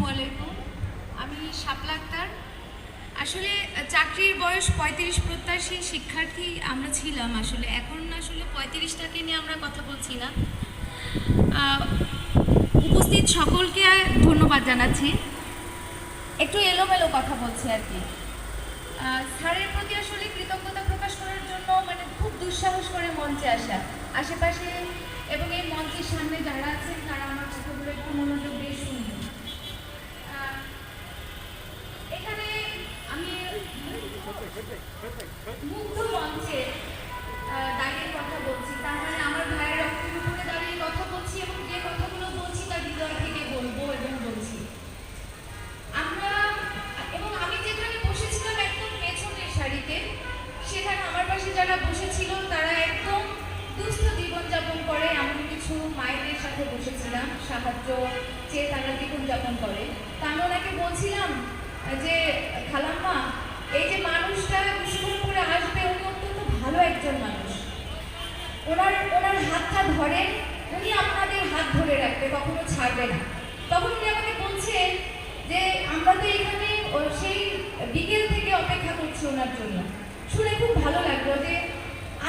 আসসালামু আলাইকুম আমি শাপলা আক্তার আসলে চাকরির বয়স পঁয়ত্রিশ প্রত্যাশী শিক্ষার্থী আমরা ছিলাম আসলে। এখন আসলে পঁয়ত্রিশটাকে নিয়ে আমরা কথা বলছি না। উপস্থিত সকলকে ধন্যবাদ জানাচ্ছি। একটু এলোমেলো কথা বলছি আর কি। স্যারের প্রতি আসলে কৃতজ্ঞতা প্রকাশ করার জন্য মানে খুব দুঃসাহস করে মঞ্চে আসা। আশেপাশে এবং এই মঞ্চের সামনে যারা আছেন, তারা আমার কথাগুলো একটু মনোযোগ দিয়ে শুনবেন। তার মানে সেখানে আমার পাশে যারা বসেছিল, তারা একদম দুস্থ জীবনযাপন করে এমন কিছু মায়েদের সাথে বসেছিলাম, সাহায্য, চেয়ে তারা জীবনযাপন করে। তা আমি ওনাকে বলছিলাম যে, খালাম্মা এই যে মানুষটা স্কুল করে আসবে উনি অত্যন্ত ভালো একজন মানুষ ওনার ওনার হাতটা ধরেন, উনি আপনাদের হাত ধরে রাখবে, কখনো ছাড়বে না। তখন উনি আমাকে বলছেন যে, আমরা তো এখানে সেই বিকেল থেকে অপেক্ষা করছি ওনার জন্য। শুনে খুব ভালো লাগল যে,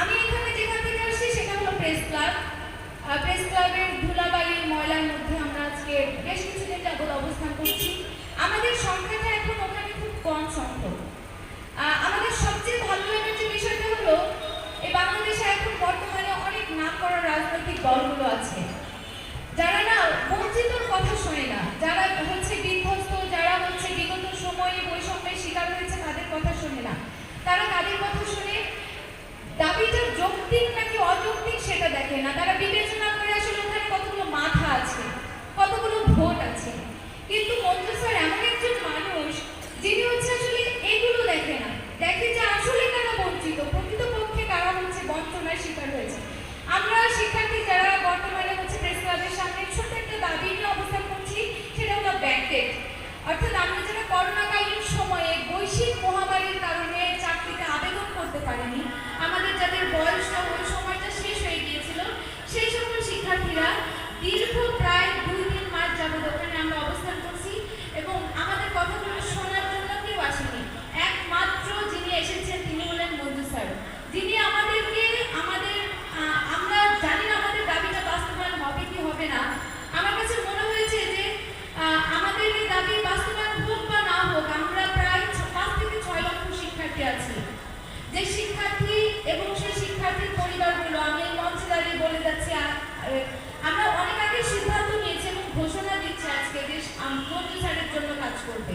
আমি এখানে যেখান থেকে আসছি, সেটা হলো প্রেস ক্লাব। প্রেস ক্লাবের ধুলাবালির ময়লার মধ্যে আমরা আজকে বেশ কিছুদিন যাবত অবস্থান করছি। আমাদের সংখ্যাটা এখন ওখানে খুব কম সংখ্যক আহ, আমাদের সবচেয়ে ভালো লাগার যে বিষয়টা হলো এই বাংলাদেশে এখন বর্তমানে অনেক নাম করা রাজনৈতিক দলগুলো আছে। যারা না বঞ্চিতর কথা শোনে না যারা হচ্ছে বিধ্বস্ত যারা হচ্ছে বিগত সময়ে বৈষম্যের শিকার হয়েছে তাদের কথা শোনে না তারা তাদের কথা শুনে দাবিটা যৌক্তিক নাকি অযৌক্তিক সেটা দেখে না তারা বিবেচনা করে আসলে ওখানে কতগুলো মাথা আছে কতগুলো ভোট আছে কিন্তু মঞ্জু স্যার এমন একজন মানুষ যিনি হচ্ছে আসলে এগুলো দেখে না দেখে যে আসলে কারা বঞ্চিত প্রকৃতপক্ষে কারা হচ্ছে বঞ্চনার শিকার হয়েছে আমরা শিক্ষার্থী যারা বর্তমানে হচ্ছে প্রেস ক্লাবের সামনে ছোট্ট একটা দাবি নিয়ে অবস্থান করছি সেটা হলো ব্যাকডেট অর্থাৎ আমরা যারা করোনাকালীন সময়ে বৈশ্বিক মহামারীর কারণে চাকরিতে আবেদন করতে পারিনি। আমাদের যাদের বয়সটা ওই সময়টা শেষ হয়ে গিয়েছিল। সেই সকল শিক্ষার্থীরা বলে যাচ্ছি আমরা অনেক আগে সিদ্ধান্ত নিয়েছি এবং ঘোষণা দিচ্ছি আজকে যে আম- জন্য কাজ করবে।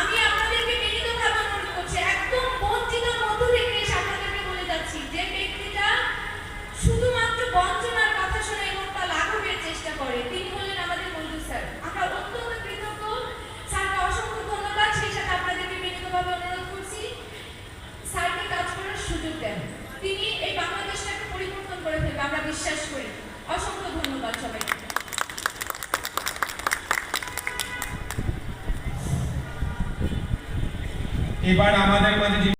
আমি আপনাদেরকে করছি। একদম বঞ্চিত আপনাদেরকে বলে যাচ্ছি যে শুধুমাত্র কথা শুনে লাঘবের চেষ্টা করে। তিনি আমাদের স্যার। অসংখ্য ধন্যবাদ। সেই সাথে আপনাদেরকে করছি। স্যারকে কাজ করার সুযোগ দেন। তিনি এই বাংলাদেশটাকে পরিবর্তন করে আমরা বিশ্বাস করি। এবার আমাদের মাঝে যিনি